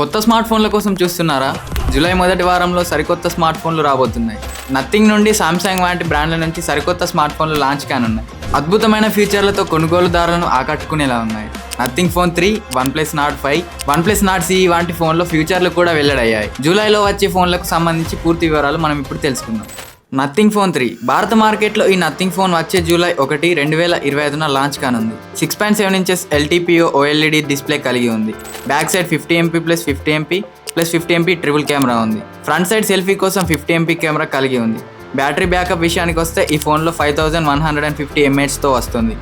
కొత్త స్మార్ట్ ఫోన్ల కోసం చూస్తున్నారా? జూలై మొదటి వారంలో సరికొత్త స్మార్ట్ ఫోన్లు రాబోతున్నాయి. నథింగ్ నుండి సామ్సంగ్ వంటి బ్రాండ్ల నుంచి సరికొత్త స్మార్ట్ ఫోన్లు లాంచ్ కానున్నాయి. అద్భుతమైన ఫీచర్లతో కొనుగోలుదారులను ఆకట్టుకునేలా ఉన్నాయి. Nothing phone three OnePlus Nord five OnePlus Nord CE వంటి ఫోన్లో ఫ్యూచర్లు కూడా వెల్లడయ్యాయి. జూలైలో వచ్చే ఫోన్లకు సంబంధించి పూర్తి వివరాలు మనం ఇప్పుడు తెలుసుకుందాం. Nothing phone three. భారత మార్కెట్లో ఈ నథింగ్ ఫోన్ వచ్చే జూలై ఒకటి రెండు వేల ఇరవై ఐదున లాంచ్ కానుంది. Six point seven inches LTPO OLED display కలిగి ఉంది. Back side fifty MP plus fifty MP plus fifty MP triple camera ఉంది. ఫ్రంట్ సైడ్ సెల్ఫీ కోసం ఫిఫ్టీ ఎంపీ కెమెరా కలిగి ఉంది. బ్యాటరీ బ్యాకప్ విషయానికి వస్తే ఈ ఫోన్లో five thousand one hundred and fifty ఎంఏహెచ్తో వస్తుంది.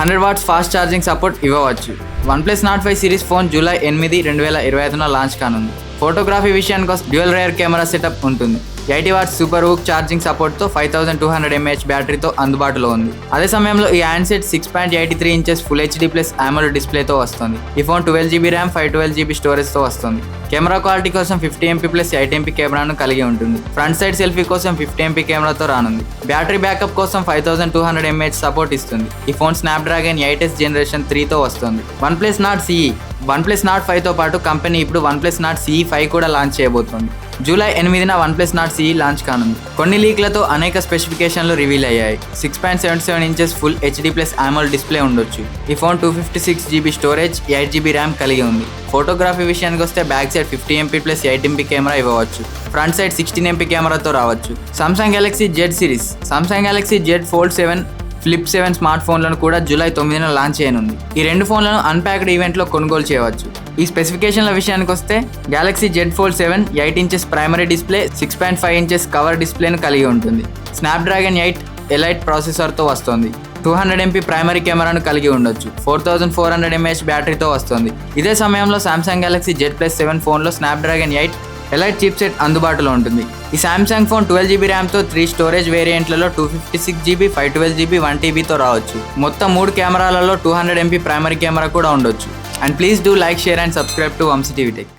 Hundred watts fast charging support ఇవ్వవచ్చు. OnePlus Nord five series phone July ఎనిమిది రెండు వేల ఇరవై ఐదున లాంచ్ కానుంది. ఫోటోగ్రఫీ విషయానికి వస్తే డ్యూయల్ రేర్ కెమెరా సెటప్ ఉంటుంది. Eighty watt super hook charging సపోర్ట్తో five thousand two hundred mAh బ్యాటరీతో అందుబాటులో ఉంది. అదే సమయంలో ఈ handset six point eighty three inches full HD plus AMOLED డిస్ప్లేతో వస్తుంది. ఈ phone twelve GB RAM five twelve GB స్టోరేజ్తో వస్తుంది. కెమెరా క్వాలిటీ కోసం fifty MP plus eight MP కెమెరాను కలిగి ఉంటుంది. ఫ్రంట్ సైడ్ సెల్ఫీ కోసం ఫిఫ్టీ ఎంపీ కెమెరాతో రానుంది. బ్యాటరీ బ్యాకప్ కోసం five thousand two hundred mAh support ఇస్తుంది. ఈ phone Snapdragon eight S generation త్రీతో వస్తుంది. OnePlus Nord CE OnePlus Nord ఫైవ్తో పాటు కంపెనీ ఇప్పుడు OnePlus Nord CE five కూడా లాంచ్ చేయబోతోంది. జూలై ఎనిమిదిన OnePlus Nord CE launch కానుంది. కొన్ని లీక్లతో అనేక స్పెసిఫికేషన్లు రివీల్ అయ్యాయి. Six point seven seven inches full HD plus AMOLED display ఉండొచ్చు. ఈ phone two fifty six GB storage eight GB RAM కలిగి ఉంది. ఫోటోగ్రఫీ విషయానికి వస్తే back side fifty MP plus eight MP camera ఇవ్వవచ్చు. ఫ్రంట్ సైడ్ సిక్స్టీన్ ఎంపీ కెమెరాతో రావచ్చు. Samsung Galaxy Z series Samsung Galaxy Z Fold seven Flip seven smart ఫోన్లను కూడా July తొమ్మిదిన లాంచ్ చేయనుంది. ఈ రెండు ఫోన్లను అన్ప్యాక్డ్ ఈవెంట్లో కొనుగోలు చేయవచ్చు. ఈ స్పెసిఫికేషన్ల విషయానికి వస్తే Galaxy Z Fold seven eight inches primary display six point five inches cover డిస్ప్లేను కలిగి ఉంటుంది. స్నాప్డ్రాగన్ ఎయిట్ ఎలైట్ ప్రాసెసర్తో వస్తుంది. టూ హండ్రెడ్ ఎంపీ ప్రైమరీ కెమెరాను కలిగి ఉండొచ్చు. Four thousand four hundred mAh బ్యాటరీతో వస్తుంది. ఇదే సమయంలో Samsung Galaxy Z plus seven ఫోన్లో Snapdragon eight Elite chipset అందుబాటులో ఉంటుంది. ఈ సామ్సంగ్ ఫోన్ ట్వెల్వ్ జీబీ ర్యామ్తో three storage వేరియంట్లలో two fifty six GB five twelve GB one టీబీతో రావచ్చు. మొత్తం మూడు కెమెరాలలో two hundred MP primary camera కూడా ఉండొచ్చు. And please do like share and subscribe to Vamshi TV tech